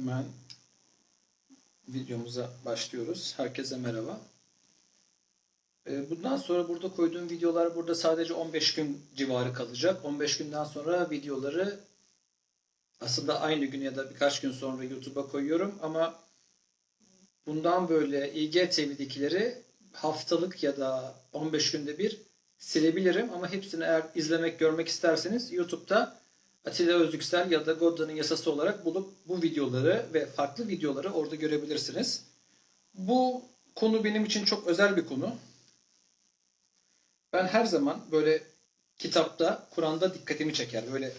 Hemen videomuza başlıyoruz. Herkese merhaba. Ee, Bundan sonra burada koyduğum videolar burada sadece 15 gün civarı kalacak. 15 günden sonra videoları aslında aynı gün ya da birkaç gün sonra YouTube'a koyuyorum ama bundan böyle İGTV'dekileri haftalık ya da 15 günde bir silebilirim ama hepsini eğer izlemek, görmek isterseniz YouTube'da Atilla Özdüksel ya da Godda'nın yasası olarak bulup bu videoları ve farklı videoları orada görebilirsiniz. Bu konu benim için çok özel bir konu. Ben her zaman böyle kitapta, Kur'an'da dikkatimi çeker. Böyle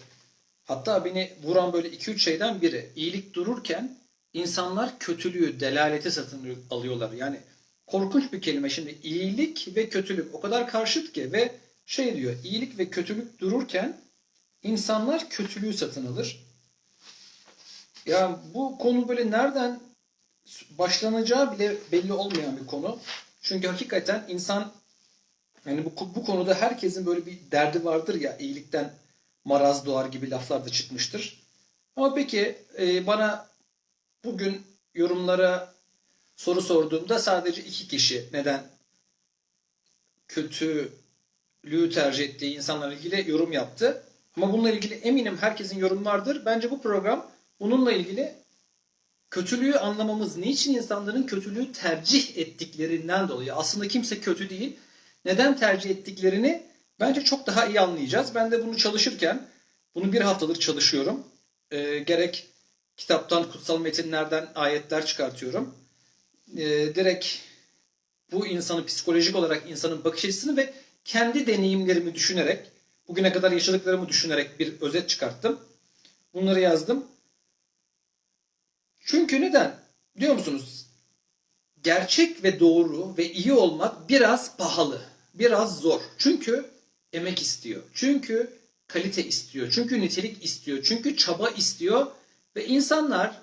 hatta beni vuran böyle 2-3 şeyden biri. İyilik dururken insanlar kötülüğü, delaleti satın alıyorlar. Yani korkunç bir kelime. Şimdi iyilik ve kötülük o kadar karşıt ki ve şey diyor, iyilik ve kötülük dururken insanlar kötülüğü satın alır. Ya bu konu böyle nereden başlanacağı bile belli olmayan bir konu. Çünkü hakikaten insan yani bu, bu konuda herkesin böyle bir derdi vardır ya iyilikten maraz doğar gibi laflar da çıkmıştır. Ama peki e, bana bugün yorumlara soru sorduğumda sadece iki kişi neden kötülüğü tercih ettiği insanlarla ilgili yorum yaptı. Ama bununla ilgili eminim herkesin yorum vardır. Bence bu program bununla ilgili kötülüğü anlamamız, niçin insanların kötülüğü tercih ettiklerinden dolayı. Aslında kimse kötü değil. Neden tercih ettiklerini bence çok daha iyi anlayacağız. Ben de bunu çalışırken, bunu bir haftadır çalışıyorum. Ee, gerek kitaptan, kutsal metinlerden ayetler çıkartıyorum. Ee, direkt bu insanı psikolojik olarak insanın bakış açısını ve kendi deneyimlerimi düşünerek, bugüne kadar yaşadıklarımı düşünerek bir özet çıkarttım. Bunları yazdım. Çünkü neden? Biliyor musunuz? Gerçek ve doğru ve iyi olmak biraz pahalı, biraz zor. Çünkü emek istiyor. Çünkü kalite istiyor. Çünkü nitelik istiyor. Çünkü çaba istiyor. Ve insanlar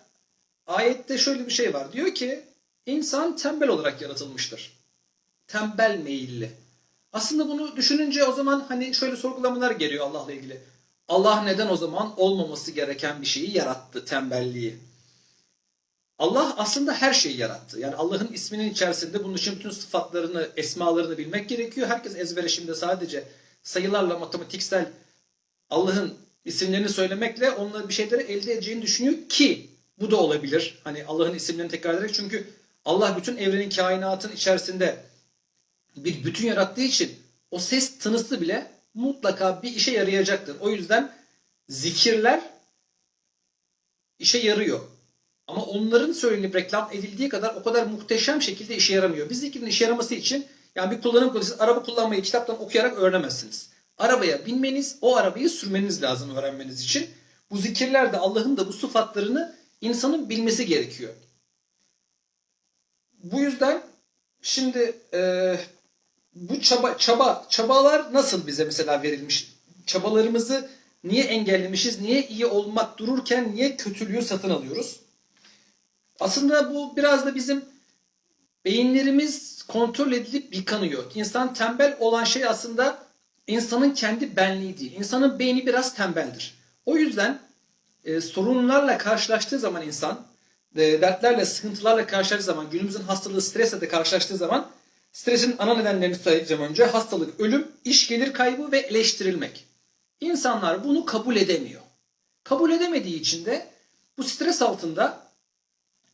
ayette şöyle bir şey var. Diyor ki insan tembel olarak yaratılmıştır. Tembel meyilli. Aslında bunu düşününce o zaman hani şöyle sorgulamalar geliyor Allah'la ilgili. Allah neden o zaman olmaması gereken bir şeyi yarattı, tembelliği? Allah aslında her şeyi yarattı. Yani Allah'ın isminin içerisinde bunun için bütün sıfatlarını, esmalarını bilmek gerekiyor. Herkes ezbere şimdi sadece sayılarla, matematiksel Allah'ın isimlerini söylemekle onunla bir şeyleri elde edeceğini düşünüyor ki bu da olabilir. Hani Allah'ın isimlerini tekrar ederek çünkü Allah bütün evrenin, kainatın içerisinde bir bütün yarattığı için o ses tınısı bile mutlaka bir işe yarayacaktır. O yüzden zikirler işe yarıyor. Ama onların söylenip reklam edildiği kadar o kadar muhteşem şekilde işe yaramıyor. Biz zikirin işe yaraması için yani bir kullanım kılavuzu araba kullanmayı kitaptan okuyarak öğrenemezsiniz. Arabaya binmeniz, o arabayı sürmeniz lazım öğrenmeniz için. Bu zikirlerde Allah'ın da bu sıfatlarını insanın bilmesi gerekiyor. Bu yüzden şimdi e, bu çaba çaba çabalar nasıl bize mesela verilmiş? Çabalarımızı niye engellemişiz? Niye iyi olmak dururken niye kötülüğü satın alıyoruz? Aslında bu biraz da bizim beyinlerimiz kontrol edilip yıkanıyor. İnsan tembel olan şey aslında insanın kendi benliği değil. İnsanın beyni biraz tembeldir. O yüzden e, sorunlarla karşılaştığı zaman insan, e, dertlerle, sıkıntılarla karşılaştığı zaman, günümüzün hastalığı stresle de karşılaştığı zaman stresin ana nedenlerini sayacağım önce. Hastalık, ölüm, iş gelir kaybı ve eleştirilmek. İnsanlar bunu kabul edemiyor. Kabul edemediği için de bu stres altında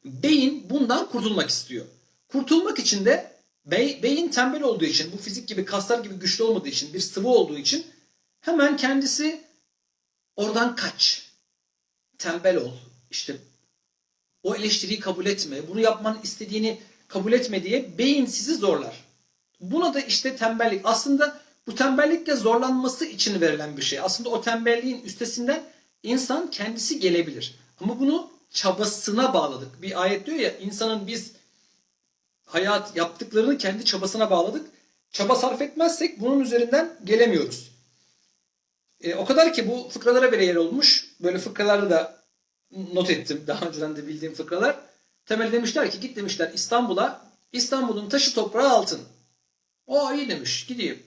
beyin bundan kurtulmak istiyor. Kurtulmak için de bey, beyin tembel olduğu için, bu fizik gibi kaslar gibi güçlü olmadığı için, bir sıvı olduğu için hemen kendisi oradan kaç. Tembel ol. İşte o eleştiriyi kabul etme. Bunu yapman istediğini kabul etme diye beyin sizi zorlar. Buna da işte tembellik. Aslında bu tembellik de zorlanması için verilen bir şey. Aslında o tembelliğin üstesinden insan kendisi gelebilir. Ama bunu çabasına bağladık. Bir ayet diyor ya insanın biz hayat yaptıklarını kendi çabasına bağladık. Çaba sarf etmezsek bunun üzerinden gelemiyoruz. E, o kadar ki bu fıkralara bir yer olmuş. Böyle fıkraları da not ettim. Daha önceden de bildiğim fıkralar. Temel demişler ki git demişler İstanbul'a. İstanbul'un taşı toprağı altın. O iyi demiş gideyim.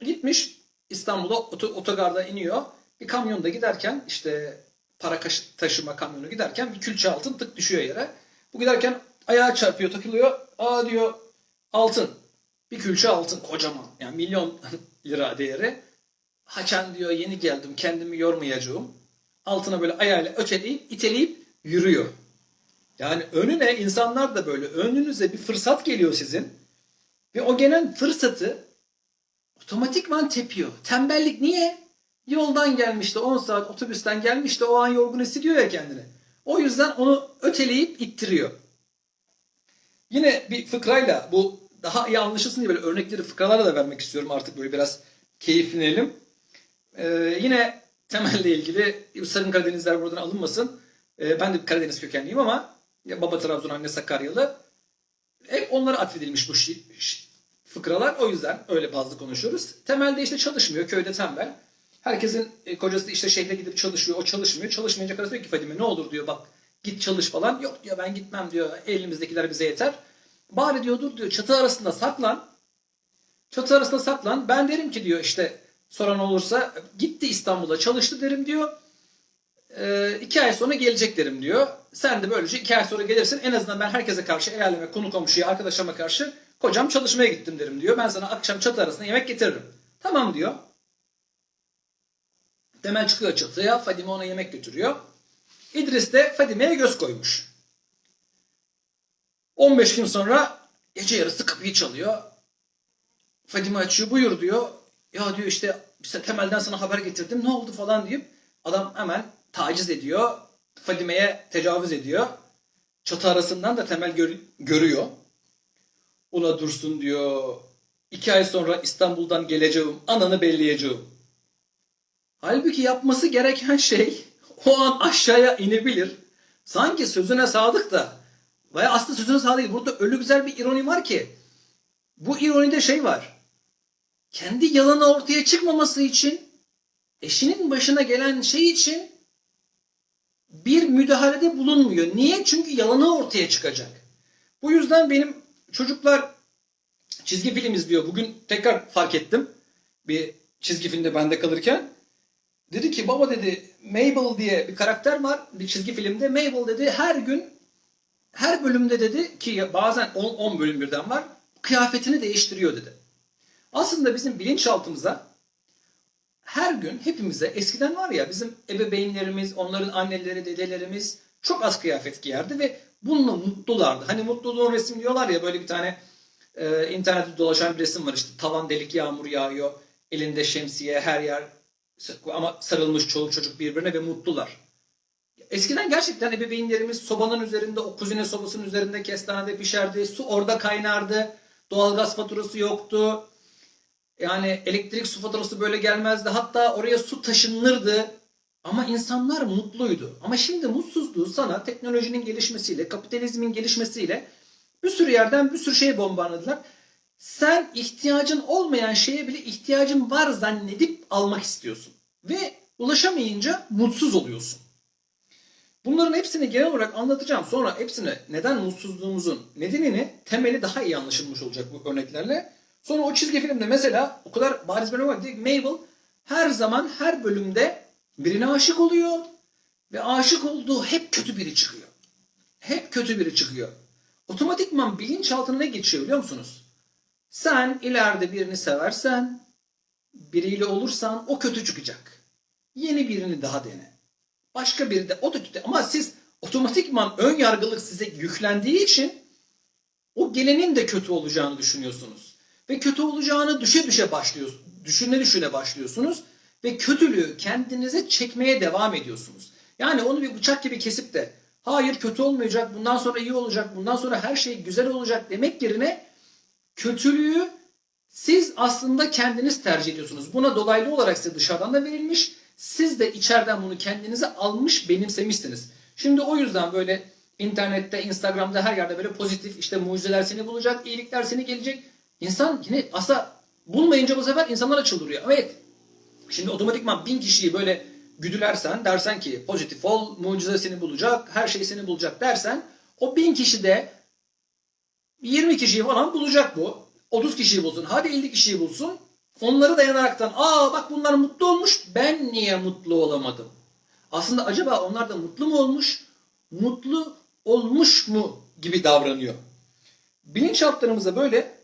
Gitmiş İstanbul'a otogarda iniyor. Bir kamyonda giderken işte para taşıma kamyonu giderken bir külçe altın tık düşüyor yere. Bu giderken ayağa çarpıyor, takılıyor. Aa diyor altın. Bir külçe altın kocaman. Yani milyon lira değeri. Haçan diyor yeni geldim kendimi yormayacağım. Altına böyle ayağıyla öteleyip iteleyip yürüyor. Yani önüne insanlar da böyle önünüze bir fırsat geliyor sizin. Ve o gelen fırsatı otomatikman tepiyor. Tembellik niye? Yoldan gelmişti 10 saat otobüsten gelmişti o an yorgun hissediyor ya kendini. O yüzden onu öteleyip ittiriyor. Yine bir fıkrayla bu daha iyi anlaşılsın diye böyle örnekleri fıkralarla da vermek istiyorum artık böyle biraz keyiflenelim. Ee, yine temelle ilgili Sarın Karadenizler buradan alınmasın. Ee, ben de Karadeniz kökenliyim ama baba Trabzon anne Sakaryalı. Hep onlara atfedilmiş bu şi- fıkralar. O yüzden öyle bazı konuşuyoruz. Temelde işte çalışmıyor. Köyde tembel. Herkesin e, kocası işte şehre gidip çalışıyor. O çalışmıyor. Çalışmayınca karısı diyor ki Fadime ne olur diyor bak git çalış falan. Yok diyor ben gitmem diyor. Elimizdekiler bize yeter. Bari diyor dur diyor çatı arasında saklan. Çatı arasında saklan. Ben derim ki diyor işte soran olursa gitti İstanbul'a çalıştı derim diyor. Ee, iki ay sonra gelecek derim diyor. Sen de böylece iki ay sonra gelirsin. En azından ben herkese karşı, el konu komşuya, arkadaşlarıma karşı kocam çalışmaya gittim derim diyor. Ben sana akşam çatı arasında yemek getiririm. Tamam diyor. Temel çıkıyor çatıya. Fadime ona yemek götürüyor. İdris de Fadime'ye göz koymuş. 15 gün sonra gece yarısı kapıyı çalıyor. Fadime açıyor buyur diyor. Ya diyor işte işte temelden sana haber getirdim ne oldu falan deyip adam hemen taciz ediyor. Fadime'ye tecavüz ediyor. Çatı arasından da temel gör- görüyor. Ula dursun diyor. İki ay sonra İstanbul'dan geleceğim. Ananı belleyeceğim. Halbuki yapması gereken şey o an aşağıya inebilir. Sanki sözüne sadık da veya aslında sözüne sadık değil. Burada öyle güzel bir ironi var ki bu ironide şey var. Kendi yalanı ortaya çıkmaması için eşinin başına gelen şey için bir müdahalede bulunmuyor. Niye? Çünkü yalanı ortaya çıkacak. Bu yüzden benim çocuklar çizgi film izliyor. Bugün tekrar fark ettim. Bir çizgi filmde bende kalırken. Dedi ki baba dedi Mabel diye bir karakter var bir çizgi filmde. Mabel dedi her gün her bölümde dedi ki bazen 10, 10 bölüm birden var kıyafetini değiştiriyor dedi. Aslında bizim bilinçaltımıza her gün hepimize eskiden var ya bizim ebeveynlerimiz, onların anneleri, dedelerimiz çok az kıyafet giyerdi ve bununla mutlulardı. Hani mutluluğun resim diyorlar ya böyle bir tane e, internette dolaşan bir resim var işte tavan delik yağmur yağıyor, elinde şemsiye her yer ama sarılmış çoluk çocuk birbirine ve mutlular. Eskiden gerçekten ebeveynlerimiz sobanın üzerinde, o kuzine sobasının üzerinde kestanede pişerdi, su orada kaynardı, doğalgaz faturası yoktu. Yani elektrik su faturası böyle gelmezdi. Hatta oraya su taşınırdı. Ama insanlar mutluydu. Ama şimdi mutsuzluğu sana teknolojinin gelişmesiyle, kapitalizmin gelişmesiyle bir sürü yerden bir sürü şey bombarladılar. Sen ihtiyacın olmayan şeye bile ihtiyacın var zannedip almak istiyorsun. Ve ulaşamayınca mutsuz oluyorsun. Bunların hepsini genel olarak anlatacağım. Sonra hepsine neden mutsuzluğumuzun nedenini temeli daha iyi anlaşılmış olacak bu örneklerle. Sonra o çizgi filmde mesela o kadar bariz bir var ki Mabel her zaman her bölümde birine aşık oluyor ve aşık olduğu hep kötü biri çıkıyor. Hep kötü biri çıkıyor. Otomatikman bilinçaltına ne geçiyor biliyor musunuz? Sen ileride birini seversen, biriyle olursan o kötü çıkacak. Yeni birini daha dene. Başka biri de o da kötü. Ama siz otomatikman ön yargılık size yüklendiği için o gelenin de kötü olacağını düşünüyorsunuz. Ve kötü olacağını düşe düşe başlıyorsunuz. Düşüne düşüne başlıyorsunuz. Ve kötülüğü kendinize çekmeye devam ediyorsunuz. Yani onu bir bıçak gibi kesip de hayır kötü olmayacak, bundan sonra iyi olacak, bundan sonra her şey güzel olacak demek yerine kötülüğü siz aslında kendiniz tercih ediyorsunuz. Buna dolaylı olarak size dışarıdan da verilmiş. Siz de içeriden bunu kendinize almış, benimsemişsiniz. Şimdi o yüzden böyle internette, Instagram'da her yerde böyle pozitif işte mucizeler seni bulacak, iyilikler seni gelecek. İnsan yine aslında bulmayınca bu sefer insanlara çıldırıyor. Evet. Şimdi otomatikman bin kişiyi böyle güdülersen dersen ki pozitif ol, mucize seni bulacak, her şey seni bulacak dersen o bin kişi de 20 kişiyi falan bulacak bu. 30 kişiyi bulsun. Hadi 50 kişiyi bulsun. Onları dayanaraktan aa bak bunlar mutlu olmuş ben niye mutlu olamadım? Aslında acaba onlar da mutlu mu olmuş, mutlu olmuş mu gibi davranıyor. Bilinçaltlarımıza böyle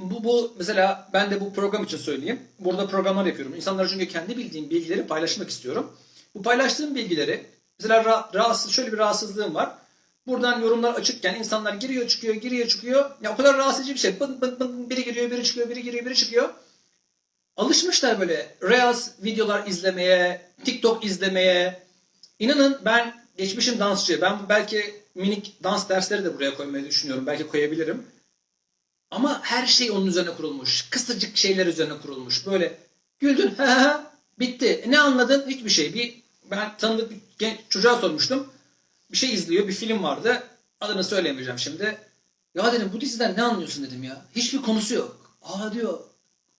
bu, bu mesela ben de bu program için söyleyeyim. Burada programlar yapıyorum. İnsanlara çünkü kendi bildiğim bilgileri paylaşmak istiyorum. Bu paylaştığım bilgileri mesela ra- rahatsız şöyle bir rahatsızlığım var. Buradan yorumlar açıkken insanlar giriyor çıkıyor giriyor çıkıyor. Ya o kadar rahatsız bir şey. Bın bın bın biri giriyor biri çıkıyor biri giriyor biri çıkıyor. Alışmışlar böyle Reels videolar izlemeye, TikTok izlemeye. İnanın ben geçmişim dansçı. Ben belki minik dans dersleri de buraya koymayı düşünüyorum. Belki koyabilirim. Ama her şey onun üzerine kurulmuş. Kısacık şeyler üzerine kurulmuş. Böyle güldün bitti. E, ne anladın? Hiçbir şey. Bir ben tanıdık bir genç çocuğa sormuştum. Bir şey izliyor. Bir film vardı. Adını söyleyemeyeceğim şimdi. Ya dedim bu diziden ne anlıyorsun dedim ya. Hiçbir konusu yok. Aa diyor.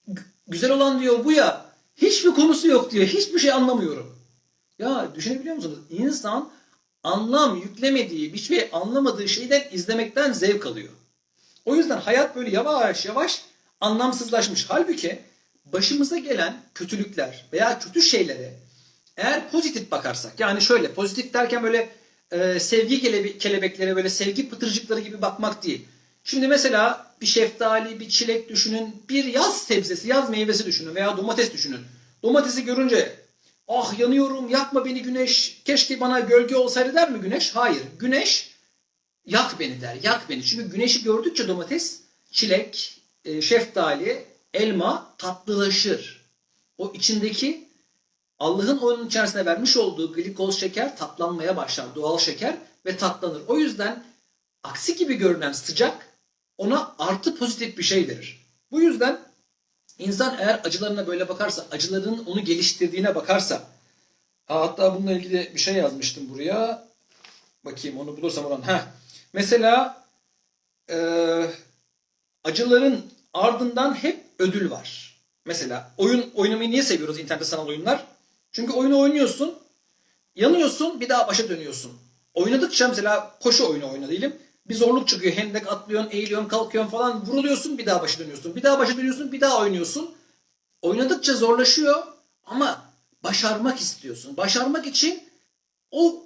"G- Güzel olan diyor bu ya. Hiçbir konusu yok diyor. Hiçbir şey anlamıyorum. Ya düşünebiliyor musunuz? İnsan anlam yüklemediği, bir şey anlamadığı şeyden izlemekten zevk alıyor. O yüzden hayat böyle yavaş yavaş anlamsızlaşmış. Halbuki başımıza gelen kötülükler veya kötü şeylere eğer pozitif bakarsak yani şöyle pozitif derken böyle e, sevgi kelebe- kelebekleri böyle sevgi pıtırcıkları gibi bakmak değil. Şimdi mesela bir şeftali, bir çilek düşünün, bir yaz sebzesi, yaz meyvesi düşünün veya domates düşünün. Domatesi görünce ah yanıyorum yakma beni güneş keşke bana gölge olsaydı der mi güneş? Hayır. Güneş yak beni der, yak beni. Çünkü güneşi gördükçe domates, çilek, e, şeftali, elma tatlılaşır. O içindeki Allah'ın onun içerisine vermiş olduğu glikoz şeker tatlanmaya başlar. Doğal şeker ve tatlanır. O yüzden aksi gibi görünen sıcak ona artı pozitif bir şey verir. Bu yüzden insan eğer acılarına böyle bakarsa, acıların onu geliştirdiğine bakarsa, hatta bununla ilgili bir şey yazmıştım buraya. Bakayım onu bulursam oradan. Heh. Mesela eee, acıların ardından hep ödül var. Mesela oyun oynamayı niye seviyoruz internette sanal oyunlar? Çünkü oyunu oynuyorsun, yanıyorsun, bir daha başa dönüyorsun. Oynadıkça mesela koşu oyunu oyna diyelim. Bir zorluk çıkıyor. Hendek atlıyorsun, eğiliyorsun, kalkıyorsun falan. Vuruluyorsun, bir daha başa dönüyorsun. Bir daha başa dönüyorsun, bir daha oynuyorsun. Oynadıkça zorlaşıyor ama başarmak istiyorsun. Başarmak için o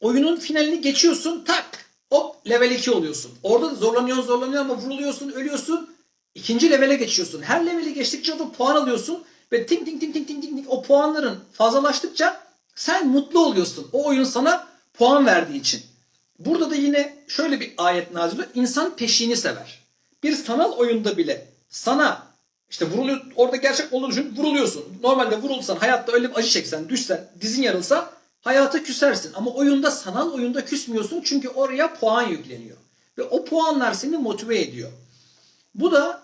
oyunun finalini geçiyorsun tak hop level 2 oluyorsun. Orada da zorlanıyorsun zorlanıyorsun ama vuruluyorsun ölüyorsun. İkinci levele geçiyorsun. Her leveli geçtikçe orada puan alıyorsun ve ting ting ting ting ting ting o puanların fazlalaştıkça sen mutlu oluyorsun. O oyun sana puan verdiği için. Burada da yine şöyle bir ayet nazil oluyor. İnsan peşini sever. Bir sanal oyunda bile sana işte vuruluyor, orada gerçek olduğunu düşün, vuruluyorsun. Normalde vurulsan, hayatta öyle bir acı çeksen, düşsen, dizin yarılsa hayata küsersin. Ama oyunda, sanal oyunda küsmüyorsun çünkü oraya puan yükleniyor. Ve o puanlar seni motive ediyor. Bu da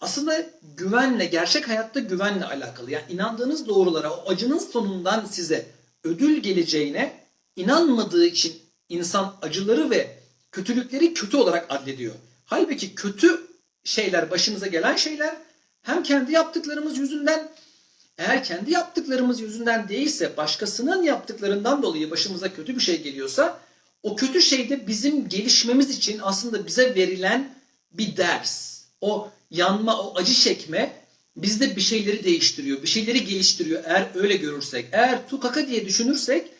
aslında güvenle, gerçek hayatta güvenle alakalı. Yani inandığınız doğrulara, o acının sonundan size ödül geleceğine inanmadığı için insan acıları ve kötülükleri kötü olarak addediyor. Halbuki kötü şeyler, başımıza gelen şeyler hem kendi yaptıklarımız yüzünden eğer kendi yaptıklarımız yüzünden değilse başkasının yaptıklarından dolayı başımıza kötü bir şey geliyorsa o kötü şey de bizim gelişmemiz için aslında bize verilen bir ders. O yanma, o acı çekme bizde bir şeyleri değiştiriyor, bir şeyleri geliştiriyor eğer öyle görürsek. Eğer tukaka diye düşünürsek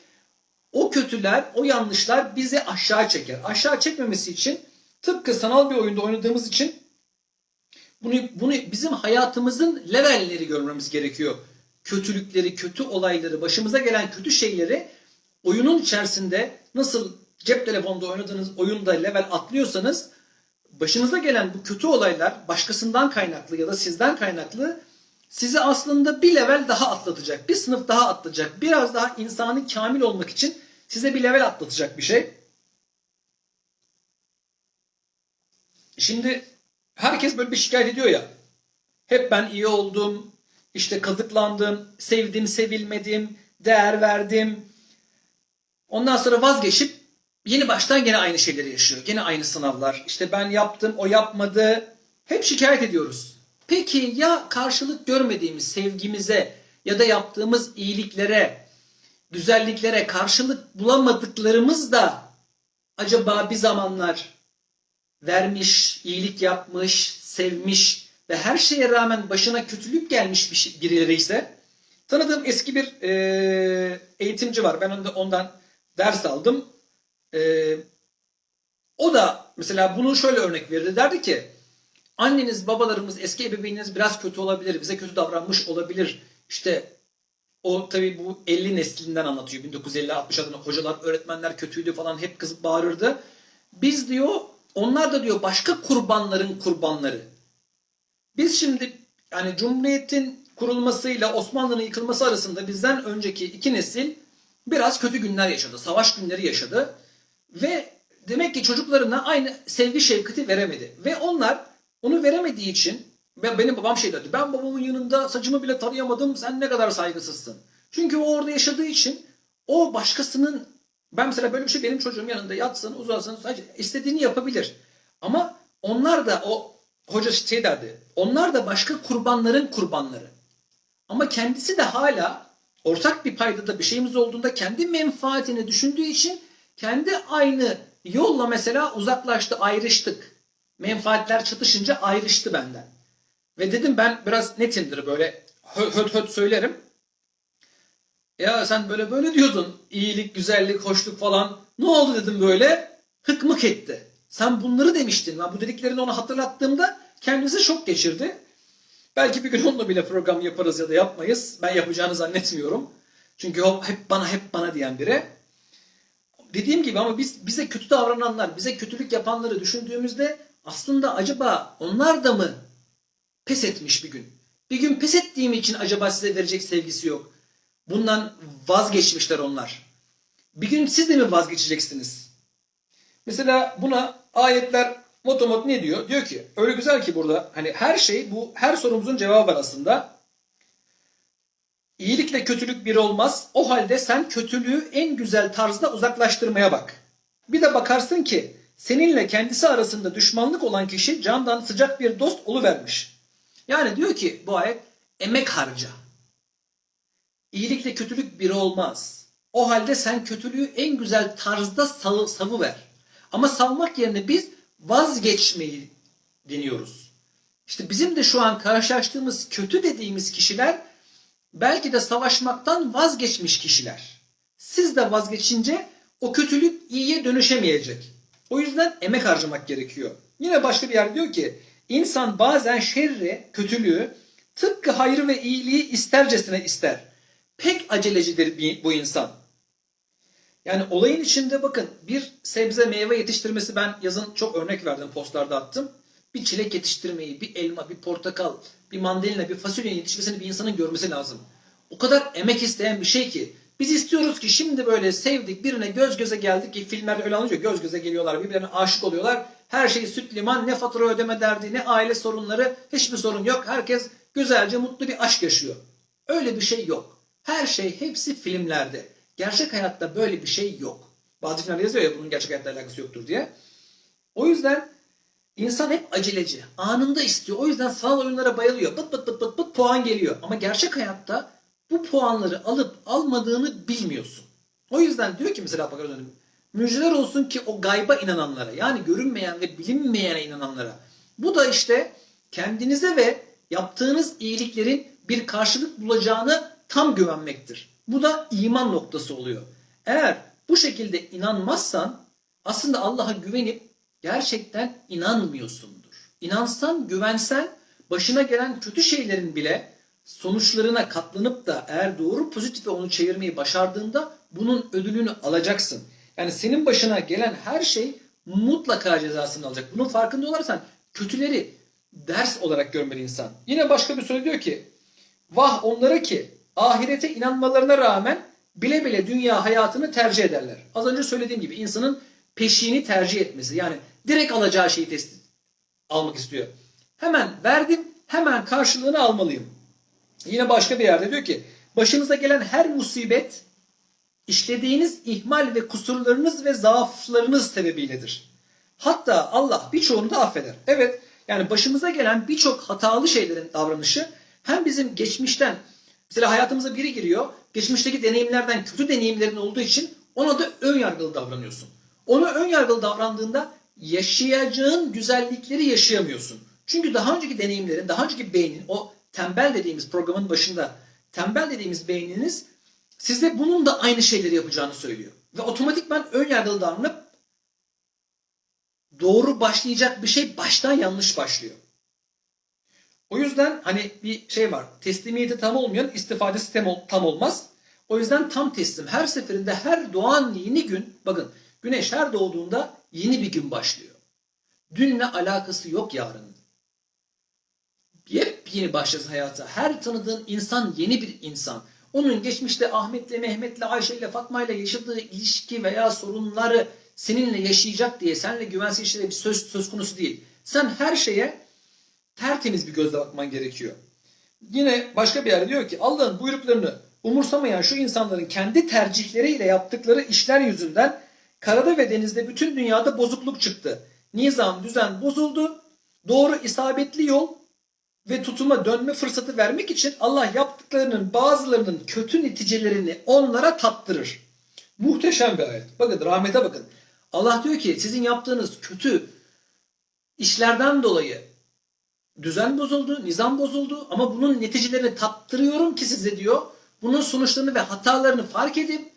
o kötüler, o yanlışlar bizi aşağı çeker. Aşağı çekmemesi için tıpkı sanal bir oyunda oynadığımız için bunu, bunu bizim hayatımızın levelleri görmemiz gerekiyor. Kötülükleri, kötü olayları, başımıza gelen kötü şeyleri oyunun içerisinde nasıl cep telefonda oynadığınız oyunda level atlıyorsanız başınıza gelen bu kötü olaylar başkasından kaynaklı ya da sizden kaynaklı sizi aslında bir level daha atlatacak. Bir sınıf daha atlatacak. Biraz daha insani kamil olmak için size bir level atlatacak bir şey. Şimdi herkes böyle bir şikayet ediyor ya. Hep ben iyi oldum, işte kazıklandım, sevdim, sevilmedim, değer verdim. Ondan sonra vazgeçip yeni baştan gene aynı şeyleri yaşıyor. Gene aynı sınavlar. İşte ben yaptım, o yapmadı. Hep şikayet ediyoruz. Peki ya karşılık görmediğimiz sevgimize ya da yaptığımız iyiliklere, güzelliklere karşılık bulamadıklarımız da acaba bir zamanlar vermiş, iyilik yapmış, sevmiş ve her şeye rağmen başına kötülük gelmiş şey- birileri ise Tanıdığım eski bir e, eğitimci var. Ben ondan, ondan ders aldım. E, o da mesela bunu şöyle örnek verirdi. Derdi ki anneniz, babalarımız, eski ebeveyniniz biraz kötü olabilir. Bize kötü davranmış olabilir. İşte o tabii bu 50 neslinden anlatıyor. 1950-60 adına hocalar, öğretmenler kötüydü falan hep kızıp bağırırdı. Biz diyor, onlar da diyor başka kurbanların kurbanları. Biz şimdi yani Cumhuriyet'in kurulmasıyla Osmanlı'nın yıkılması arasında bizden önceki iki nesil biraz kötü günler yaşadı. Savaş günleri yaşadı. Ve demek ki çocuklarına aynı sevgi şefkati veremedi. Ve onlar onu veremediği için ve benim babam şey dedi. Ben babamın yanında saçımı bile tarayamadım. Sen ne kadar saygısızsın. Çünkü o orada yaşadığı için o başkasının ben mesela böyle bir şey benim çocuğum yanında yatsın, uzansın, sadece istediğini yapabilir. Ama onlar da o hoca şey derdi. Onlar da başka kurbanların kurbanları. Ama kendisi de hala ortak bir paydada bir şeyimiz olduğunda kendi menfaatini düşündüğü için kendi aynı yolla mesela uzaklaştı, ayrıştık. Menfaatler çatışınca ayrıştı benden. Ve dedim ben biraz netimdir böyle höt höt, höt söylerim. Ya sen böyle böyle diyordun. İyilik, güzellik, hoşluk falan. Ne oldu dedim böyle. Hıkmık etti. Sen bunları demiştin. Ben bu dediklerini ona hatırlattığımda kendisi şok geçirdi. Belki bir gün onunla bile program yaparız ya da yapmayız. Ben yapacağını zannetmiyorum. Çünkü o hep bana hep bana diyen biri. Dediğim gibi ama biz bize kötü davrananlar, bize kötülük yapanları düşündüğümüzde aslında acaba onlar da mı pes etmiş bir gün? Bir gün pes ettiğim için acaba size verecek sevgisi yok. Bundan vazgeçmişler onlar. Bir gün siz de mi vazgeçeceksiniz? Mesela buna ayetler motomot ne diyor? Diyor ki öyle güzel ki burada hani her şey bu her sorumuzun cevabı var aslında. İyilikle kötülük bir olmaz. O halde sen kötülüğü en güzel tarzda uzaklaştırmaya bak. Bir de bakarsın ki seninle kendisi arasında düşmanlık olan kişi candan sıcak bir dost oluvermiş. Yani diyor ki bu ayet emek harca. İyilikle kötülük bir olmaz. O halde sen kötülüğü en güzel tarzda sav savuver. Ama savmak yerine biz vazgeçmeyi deniyoruz. İşte bizim de şu an karşılaştığımız kötü dediğimiz kişiler belki de savaşmaktan vazgeçmiş kişiler. Siz de vazgeçince o kötülük iyiye dönüşemeyecek. O yüzden emek harcamak gerekiyor. Yine başka bir yer diyor ki insan bazen şerri, kötülüğü tıpkı hayrı ve iyiliği istercesine ister. Pek acelecidir bu insan. Yani olayın içinde bakın bir sebze meyve yetiştirmesi ben yazın çok örnek verdim postlarda attım. Bir çilek yetiştirmeyi, bir elma, bir portakal, bir mandalina, bir fasulye yetişmesini bir insanın görmesi lazım. O kadar emek isteyen bir şey ki. Biz istiyoruz ki şimdi böyle sevdik birine göz göze geldik ki filmlerde öyle anlatıyor. Göz göze geliyorlar birbirlerine aşık oluyorlar. Her şey süt liman ne fatura ödeme derdi ne aile sorunları hiçbir sorun yok. Herkes güzelce mutlu bir aşk yaşıyor. Öyle bir şey yok. Her şey hepsi filmlerde. Gerçek hayatta böyle bir şey yok. Bazı filmlerde yazıyor ya bunun gerçek hayatta alakası yoktur diye. O yüzden insan hep aceleci. Anında istiyor. O yüzden sanal oyunlara bayılıyor. Bıt bıt bıt bıt bıt puan geliyor. Ama gerçek hayatta bu puanları alıp almadığını bilmiyorsun. O yüzden diyor ki mesela Bakar Dönüm, müjdeler olsun ki o gayba inananlara yani görünmeyen ve bilinmeyene inananlara. Bu da işte kendinize ve yaptığınız iyiliklerin bir karşılık bulacağını tam güvenmektir. Bu da iman noktası oluyor. Eğer bu şekilde inanmazsan aslında Allah'a güvenip gerçekten inanmıyorsundur. İnansan, güvensen başına gelen kötü şeylerin bile sonuçlarına katlanıp da eğer doğru pozitife onu çevirmeyi başardığında bunun ödülünü alacaksın. Yani senin başına gelen her şey mutlaka cezasını alacak. Bunun farkında olarsan kötüleri ders olarak görmeli insan. Yine başka bir soru diyor ki vah onlara ki ahirete inanmalarına rağmen bile bile dünya hayatını tercih ederler. Az önce söylediğim gibi insanın peşini tercih etmesi. Yani direkt alacağı şeyi test almak istiyor. Hemen verdim, hemen karşılığını almalıyım. Yine başka bir yerde diyor ki başınıza gelen her musibet işlediğiniz ihmal ve kusurlarınız ve zaaflarınız sebebiyledir. Hatta Allah birçoğunu da affeder. Evet yani başımıza gelen birçok hatalı şeylerin davranışı hem bizim geçmişten mesela hayatımıza biri giriyor geçmişteki deneyimlerden kötü deneyimlerin olduğu için ona da ön yargılı davranıyorsun. Ona ön yargılı davrandığında yaşayacağın güzellikleri yaşayamıyorsun. Çünkü daha önceki deneyimlerin, daha önceki beynin, o tembel dediğimiz programın başında tembel dediğimiz beyniniz size bunun da aynı şeyleri yapacağını söylüyor. Ve otomatikman ön yargılı davranıp doğru başlayacak bir şey baştan yanlış başlıyor. O yüzden hani bir şey var. Teslimiyeti tam olmayan istifadesi tam, ol- tam olmaz. O yüzden tam teslim. Her seferinde her doğan yeni gün bakın güneş her doğduğunda yeni bir gün başlıyor. Dünle alakası yok yarının. Yepyeni başlasın hayata. Her tanıdığın insan yeni bir insan. Onun geçmişte Ahmet'le, Mehmet'le, Ayşe'yle, Fatma'yla yaşadığı ilişki veya sorunları seninle yaşayacak diye seninle güvensiz ilişkide bir söz, söz konusu değil. Sen her şeye tertemiz bir gözle bakman gerekiyor. Yine başka bir yerde diyor ki Allah'ın buyruklarını umursamayan şu insanların kendi tercihleriyle yaptıkları işler yüzünden karada ve denizde bütün dünyada bozukluk çıktı. Nizam, düzen bozuldu. Doğru isabetli yol ve tutuma dönme fırsatı vermek için Allah yaptıklarının bazılarının kötü neticelerini onlara tattırır. Muhteşem bir ayet. Bakın rahmete bakın. Allah diyor ki sizin yaptığınız kötü işlerden dolayı düzen bozuldu, nizam bozuldu ama bunun neticelerini tattırıyorum ki size diyor. Bunun sonuçlarını ve hatalarını fark edin.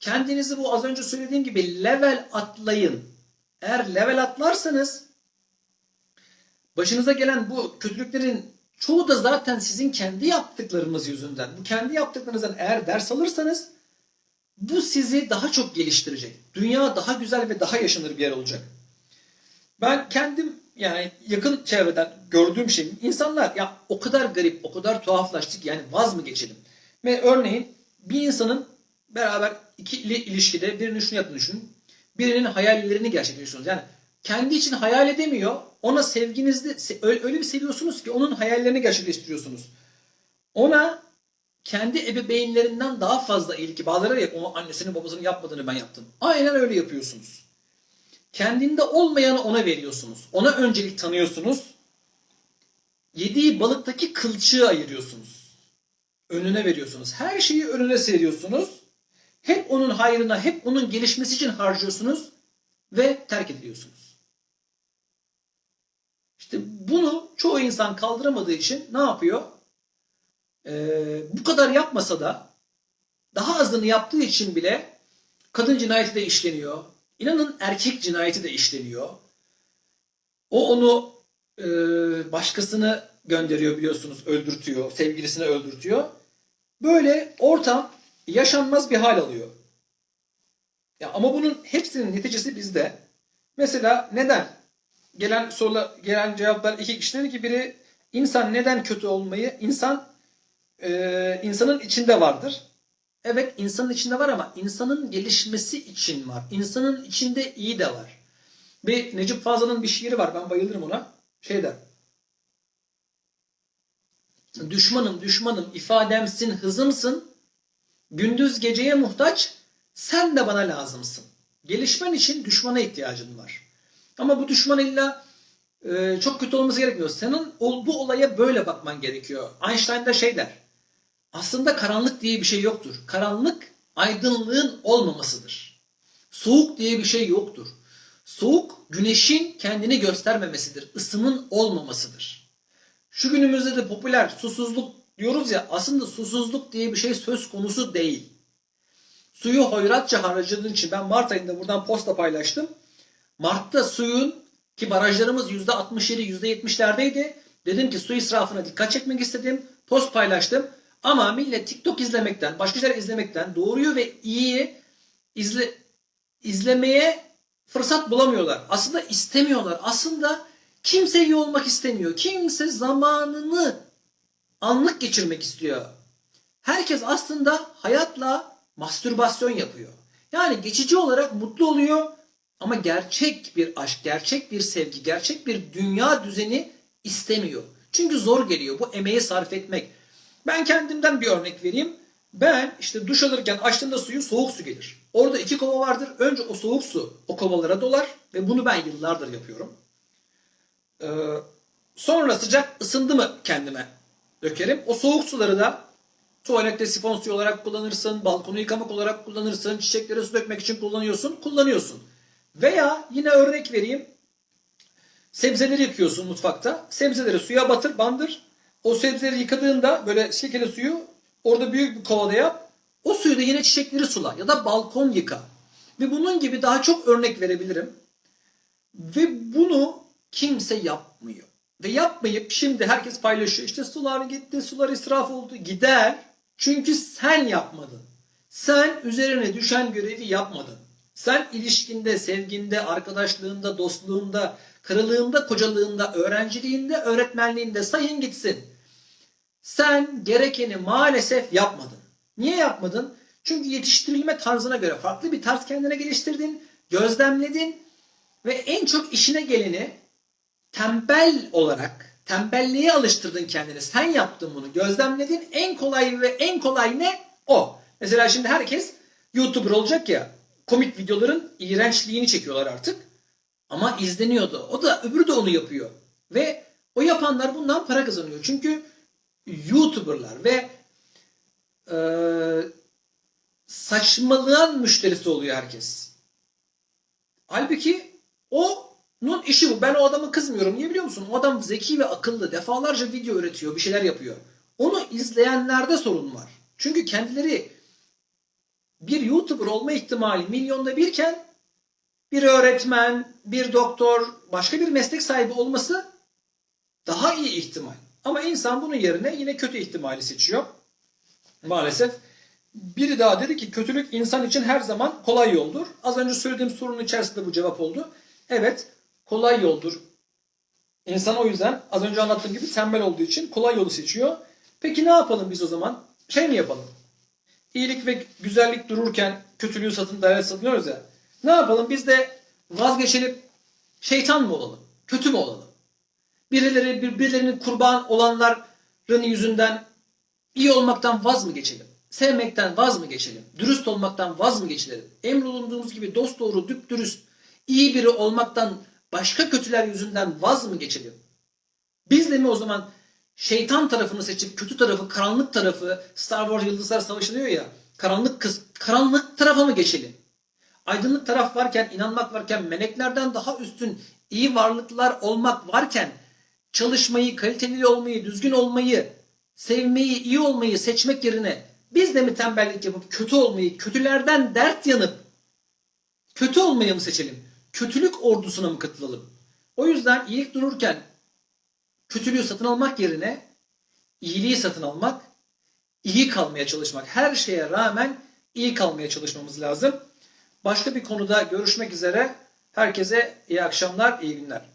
Kendinizi bu az önce söylediğim gibi level atlayın. Eğer level atlarsanız başınıza gelen bu kötülüklerin çoğu da zaten sizin kendi yaptıklarınız yüzünden. Bu kendi yaptıklarınızdan eğer ders alırsanız bu sizi daha çok geliştirecek. Dünya daha güzel ve daha yaşanır bir yer olacak. Ben kendim yani yakın çevreden gördüğüm şey insanlar ya o kadar garip, o kadar tuhaflaştık yani vaz mı geçelim? Ve örneğin bir insanın beraber ikili ilişkide birinin şunu yaptığını düşünün. Birinin hayallerini gerçekleştiriyorsunuz. Yani kendi için hayal edemiyor. Ona sevginizde se- öyle bir seviyorsunuz ki onun hayallerini gerçekleştiriyorsunuz. Ona kendi ebeveynlerinden daha fazla ilgi bağları ya o annesinin babasının yapmadığını ben yaptım. Aynen öyle yapıyorsunuz. Kendinde olmayanı ona veriyorsunuz. Ona öncelik tanıyorsunuz. Yediği balıktaki kılçığı ayırıyorsunuz. Önüne veriyorsunuz. Her şeyi önüne seriyorsunuz. Hep onun hayrına, hep onun gelişmesi için harcıyorsunuz ve terk ediyorsunuz. İşte bunu çoğu insan kaldıramadığı için ne yapıyor? Ee, bu kadar yapmasa da daha azını yaptığı için bile kadın cinayeti de işleniyor. İnanın erkek cinayeti de işleniyor. O onu e, başkasını gönderiyor biliyorsunuz, öldürtüyor, sevgilisini öldürtüyor. Böyle ortam yaşanmaz bir hal alıyor. Ya ama bunun hepsinin neticesi bizde. Mesela neden? Gelen sorular, gelen cevaplar iki kişi dedi ki biri insan neden kötü olmayı, insan e, insanın içinde vardır. Evet insanın içinde var ama insanın gelişmesi için var. İnsanın içinde iyi de var. Bir Necip Fazıl'ın bir şiiri var. Ben bayılırım ona. Şey der. Düşmanım düşmanım ifademsin hızımsın. Gündüz geceye muhtaç sen de bana lazımsın. Gelişmen için düşmana ihtiyacın var. Ama bu düşman illa e, çok kötü olması gerekmiyor. Senin bu olaya böyle bakman gerekiyor. Einstein da şey der. Aslında karanlık diye bir şey yoktur. Karanlık aydınlığın olmamasıdır. Soğuk diye bir şey yoktur. Soğuk güneşin kendini göstermemesidir. Isının olmamasıdır. Şu günümüzde de popüler susuzluk diyoruz ya aslında susuzluk diye bir şey söz konusu değil. Suyu hoyratça harcadığın için ben Mart ayında buradan posta paylaştım. Mart'ta suyun ki barajlarımız %67 %70'lerdeydi. Dedim ki su israfına dikkat çekmek istedim. Post paylaştım. Ama millet TikTok izlemekten, başka şeyler izlemekten doğruyu ve iyiyi izle, izlemeye fırsat bulamıyorlar. Aslında istemiyorlar. Aslında kimse iyi olmak istemiyor. Kimse zamanını anlık geçirmek istiyor. Herkes aslında hayatla mastürbasyon yapıyor. Yani geçici olarak mutlu oluyor ama gerçek bir aşk, gerçek bir sevgi, gerçek bir dünya düzeni istemiyor. Çünkü zor geliyor bu emeği sarf etmek. Ben kendimden bir örnek vereyim. Ben işte duş alırken açtığımda suyu soğuk su gelir. Orada iki kova vardır. Önce o soğuk su o kovalara dolar ve bunu ben yıllardır yapıyorum. Ee, sonra sıcak ısındı mı kendime dökerim. O soğuk suları da tuvalette sifon suyu olarak kullanırsın, balkonu yıkamak olarak kullanırsın, çiçeklere su dökmek için kullanıyorsun, kullanıyorsun. Veya yine örnek vereyim. Sebzeleri yıkıyorsun mutfakta. Sebzeleri suya batır, bandır. O sebzeleri yıkadığında böyle sirkeli suyu Orada büyük bir kovada yap. O suyu da yine çiçekleri sula ya da balkon yıka. Ve bunun gibi daha çok örnek verebilirim. Ve bunu kimse yapmıyor. Ve yapmayıp şimdi herkes paylaşıyor. İşte sular gitti, sular israf oldu. Gider. Çünkü sen yapmadın. Sen üzerine düşen görevi yapmadın. Sen ilişkinde, sevginde, arkadaşlığında, dostluğunda, kralığında, kocalığında, öğrenciliğinde, öğretmenliğinde sayın gitsin. Sen gerekeni maalesef yapmadın. Niye yapmadın? Çünkü yetiştirilme tarzına göre farklı bir tarz kendine geliştirdin, gözlemledin ve en çok işine geleni tembel olarak tembelliğe alıştırdın kendini. Sen yaptın bunu. Gözlemledin. En kolay ve en kolay ne? O. Mesela şimdi herkes YouTuber olacak ya. Komik videoların iğrençliğini çekiyorlar artık. Ama izleniyordu. O da öbürü de onu yapıyor. Ve o yapanlar bundan para kazanıyor. Çünkü YouTuber'lar ve e, saçmalığın müşterisi oluyor herkes. Halbuki onun işi bu. Ben o adamı kızmıyorum. Niye biliyor musun? O adam zeki ve akıllı. Defalarca video üretiyor. Bir şeyler yapıyor. Onu izleyenlerde sorun var. Çünkü kendileri bir YouTuber olma ihtimali milyonda birken bir öğretmen, bir doktor, başka bir meslek sahibi olması daha iyi ihtimal. Ama insan bunun yerine yine kötü ihtimali seçiyor. Maalesef. Biri daha dedi ki kötülük insan için her zaman kolay yoldur. Az önce söylediğim sorunun içerisinde bu cevap oldu. Evet kolay yoldur. İnsan o yüzden az önce anlattığım gibi tembel olduğu için kolay yolu seçiyor. Peki ne yapalım biz o zaman? Şey mi yapalım? İyilik ve güzellik dururken kötülüğü satın davet satıyoruz ya. Ne yapalım? Biz de vazgeçelim şeytan mı olalım? Kötü mü olalım? Birileri birbirlerinin kurban olanların yüzünden iyi olmaktan vaz mı geçelim? Sevmekten vaz mı geçelim? Dürüst olmaktan vaz mı geçelim? Emrolunduğumuz gibi dost doğru, düp dürüst, iyi biri olmaktan başka kötüler yüzünden vaz mı geçelim? Biz de mi o zaman şeytan tarafını seçip kötü tarafı, karanlık tarafı, Star Wars Yıldızlar Savaşı diyor ya, karanlık kız, karanlık tarafa mı geçelim? Aydınlık taraf varken, inanmak varken, meleklerden daha üstün iyi varlıklar olmak varken çalışmayı, kaliteli olmayı, düzgün olmayı, sevmeyi, iyi olmayı seçmek yerine biz de mi tembellik yapıp kötü olmayı, kötülerden dert yanıp kötü olmayı mı seçelim? Kötülük ordusuna mı katılalım? O yüzden iyilik dururken kötülüğü satın almak yerine iyiliği satın almak, iyi kalmaya çalışmak. Her şeye rağmen iyi kalmaya çalışmamız lazım. Başka bir konuda görüşmek üzere. Herkese iyi akşamlar, iyi günler.